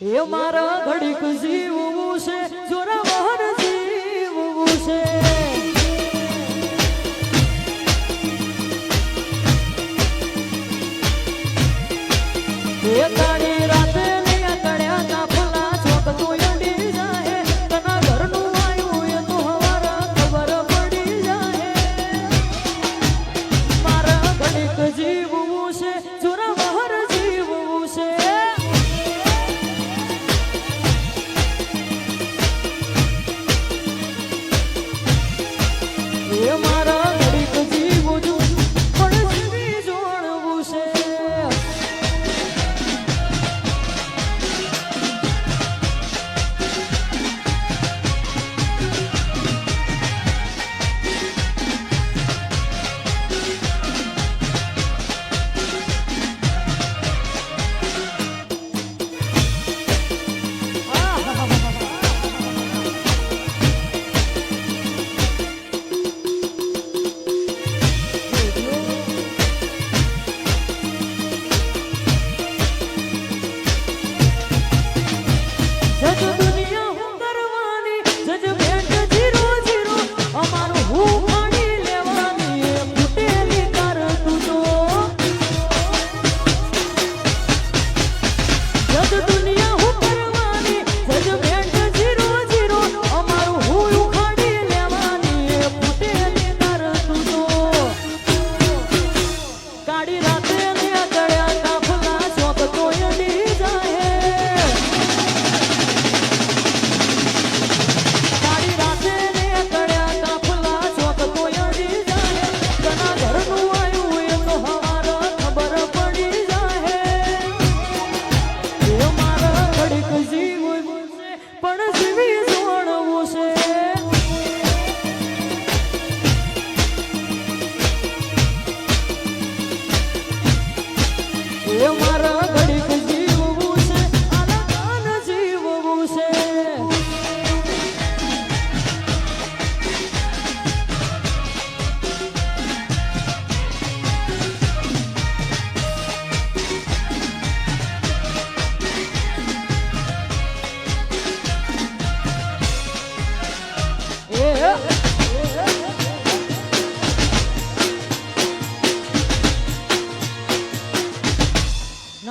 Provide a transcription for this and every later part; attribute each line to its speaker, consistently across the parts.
Speaker 1: એ મારા ઘડીક જીવવું છે જોરાવર જીવવું છે. એ તાણી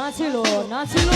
Speaker 1: নাচিল নাচিল।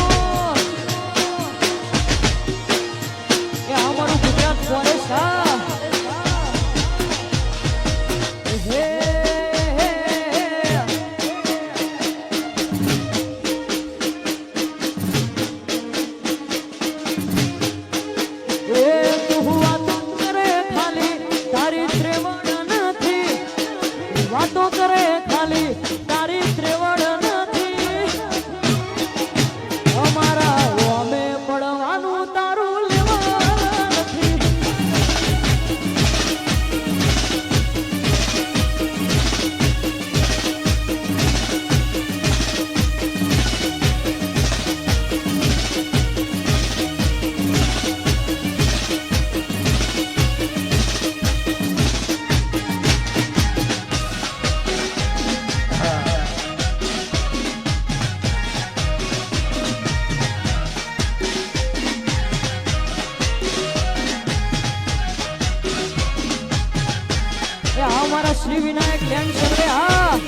Speaker 1: શ્રી વિનાયક ધ્યાન સર્વે હા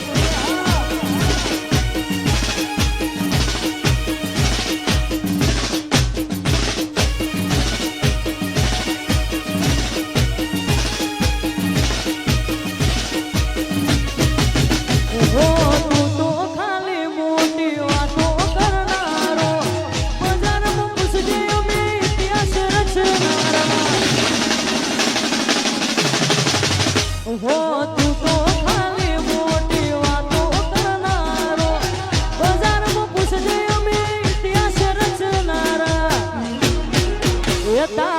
Speaker 1: ઓહો, એ